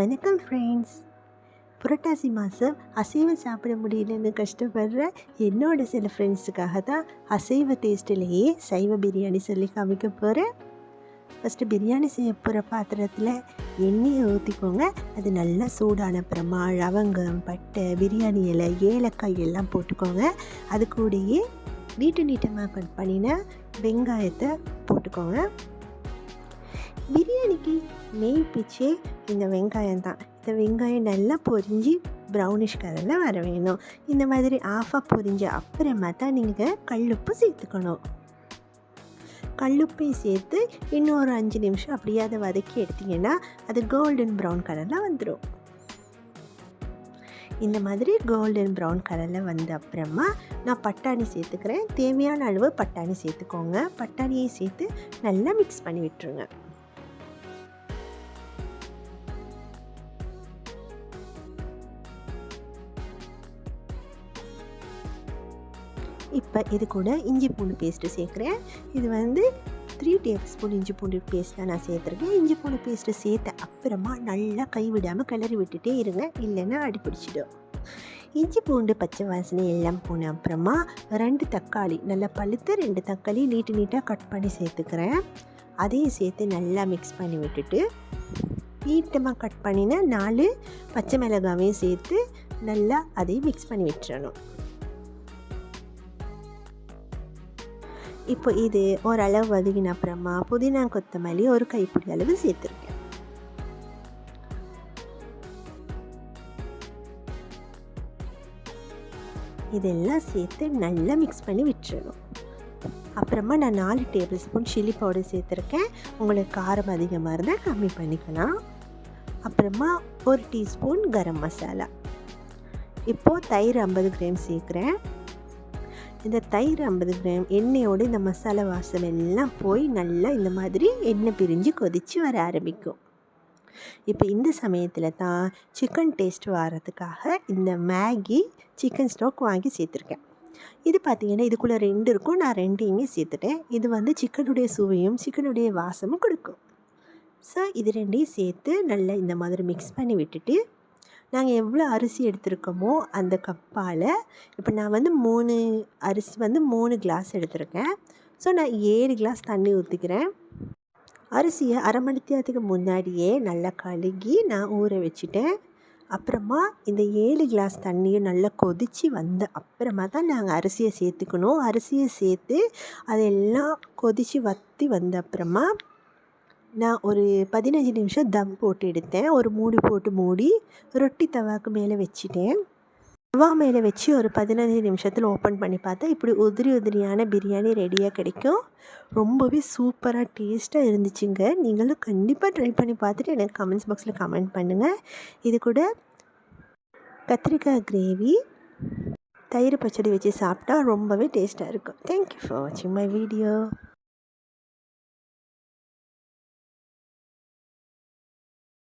வணக்கம் ஃப்ரெண்ட்ஸ் புரட்டாசி மாதம் அசைவம் சாப்பிட முடியலன்னு கஷ்டப்படுற என்னோட சில ஃப்ரெண்ட்ஸுக்காக தான் அசைவ டேஸ்ட்டிலேயே சைவ பிரியாணி சொல்லி காமிக்க போகிறேன் ஃபஸ்ட்டு பிரியாணி செய்ய போகிற பாத்திரத்தில் எண்ணெயை ஊற்றிக்கோங்க அது நல்லா சூடான அப்புறமா லவங்கம் பட்டை பிரியாணி இலை ஏலக்காய் எல்லாம் போட்டுக்கோங்க. அது கூடயே நீட்டு நீட்டமாக கட் பண்ணின வெங்காயத்தை போட்டுக்கோங்க. பிரியாணிக்கு நெய் பிச்சே இந்த வெங்காயம் தான். இந்த வெங்காயம் நல்லா பொரிஞ்சு ப்ரௌனிஷ் கலரில் வர வேணும். இந்த மாதிரி ஆஃபாக பொரிஞ்ச அப்புறமா தான் நீங்கள் கல்லுப்பு சேர்த்துக்கணும். கல்லுப்பையும் சேர்த்து இன்னொரு அஞ்சு நிமிஷம் அப்படியே அதை வதக்கி எடுத்திங்கன்னா அது கோல்டன் ப்ரௌன் கலரில் வந்துடும் இந்த மாதிரி கோல்டன் ப்ரௌன் கலரில் வந்த அப்புறமா நான் பட்டாணி சேர்த்துக்கிறேன். தேவையான அளவு பட்டாணி சேர்த்துக்கோங்க. பட்டாணியை சேர்த்து நல்லா மிக்ஸ் பண்ணி விட்டுருங்க. இப்போ இது கூட இஞ்சி பூண்டு பேஸ்ட்டு சேர்க்குறேன். இது வந்து த்ரீ டேபிள் ஸ்பூன் இஞ்சி பூண்டு பேஸ்ட் தான் நான் சேர்த்துருக்கேன். இஞ்சி பூண்டு பேஸ்ட்டு சேர்த்த அப்புறமா நல்லா கைவிடாமல் கிளறி விட்டுட்டே இருங்க. இல்லைன்னா அடிப்பிடிச்சிடும். இஞ்சி பூண்டு பச்சை வாசனை எல்லாம் போன அப்புறமா ரெண்டு தக்காளி நல்லா பழுத்து ரெண்டு தக்காளி நீட்டு நீட்டாக கட் பண்ணி சேர்த்துக்கிறேன். அதையும் சேர்த்து நல்லா மிக்ஸ் பண்ணி விட்டுட்டு நீட்டமாக கட் பண்ணினா நாலு பச்சை மிளகாவையும் சேர்த்து நல்லா அதையும் மிக்ஸ் பண்ணி விட்டுறணும். இப்போ இது ஓரளவு வதுகின அப்புறமா புதினா கொத்தமல்லி ஒரு கைப்பிடி அளவு சேர்த்துருக்கேன். இதெல்லாம் சேர்த்து நல்லா மிக்ஸ் பண்ணி விட்டுறணும். அப்புறமா நான் நாலு டேபிள் ஸ்பூன் சில்லி பவுடர் சேர்த்துருக்கேன். உங்களுக்கு காரம் அதிகமாக இருந்தால் கம்மி பண்ணிக்கலாம். அப்புறமா ஒரு டீஸ்பூன் கரம் மசாலா. இப்போது தயிர் ஐம்பது கிராம் சேர்க்குறேன். இந்த தயிர் ஐம்பது கிராம் எண்ணெயோடு இந்த மசாலா வாசம் எல்லாம் போய் நல்லா இந்த மாதிரி எண்ணெய் பிரிஞ்சு கொதித்து வர ஆரம்பிக்கும். இப்போ இந்த சமயத்தில் தான் சிக்கன் டேஸ்ட் வர்றதுக்காக இந்த மேகி சிக்கன் ஸ்டாக் வாங்கி சேர்த்துருக்கேன். இது பார்த்திங்கன்னா இதுக்குள்ளே ரெண்டு இருக்கும். நான் ரெண்டையுமே சேர்த்துட்டேன். இது வந்து சிக்கனுடைய சுவையும் சிக்கனுடைய வாசமும் கொடுக்கும். ஸோ இது ரெண்டையும் சேர்த்து நல்லா இந்த மாதிரி மிக்ஸ் பண்ணி விட்டுட்டு நாங்கள் எவ்வளோ அரிசி எடுத்திருக்கோமோ அந்த கப்பால் இப்போ நான் வந்து மூணு அரிசி வந்து மூணு கிளாஸ் எடுத்திருக்கேன். ஸோ நான் ஏழு கிளாஸ் தண்ணி ஊற்றிக்கிறேன் அரிசியை அரை மணி நேரத்துக்கு முன்னாடியே நல்லா கழுகி நான் ஊற வச்சுட்டேன். அப்புறமா இந்த ஏழு கிளாஸ் தண்ணியும் நல்லா கொதித்து வந்த அப்புறமா தான் நாங்கள் அரிசியை சேர்த்துக்கணும். அரிசியை சேர்த்து அதெல்லாம் கொதித்து வற்றி வந்த அப்புறமா நான் ஒரு பதினஞ்சு நிமிஷம் தம் போட்டு எடுத்தேன். ஒரு மூடி போட்டு மூடி ரொட்டி தவாக்கு மேலே வச்சுட்டேன். தவா மேலே வச்சு ஒரு பதினஞ்சு நிமிஷத்தில் ஓப்பன் பண்ணி பார்த்தா இப்படி உதிரி உதிரியான பிரியாணி ரெடியாக கிடைக்கும். ரொம்பவே சூப்பராக டேஸ்ட்டாக இருந்துச்சுங்க. நீங்களும் கண்டிப்பாக ட்ரை பண்ணி பார்த்துட்டு எனக்கு கமெண்ட்ஸ் பாக்ஸில் கமெண்ட் பண்ணுங்கள் இது கூட கத்திரிக்காய் கிரேவி தயிர் பச்சடி வச்சு சாப்பிட்டா ரொம்பவே டேஸ்ட்டாக இருக்கும். தேங்க்யூ ஃபார் வாட்சிங் மை வீடியோ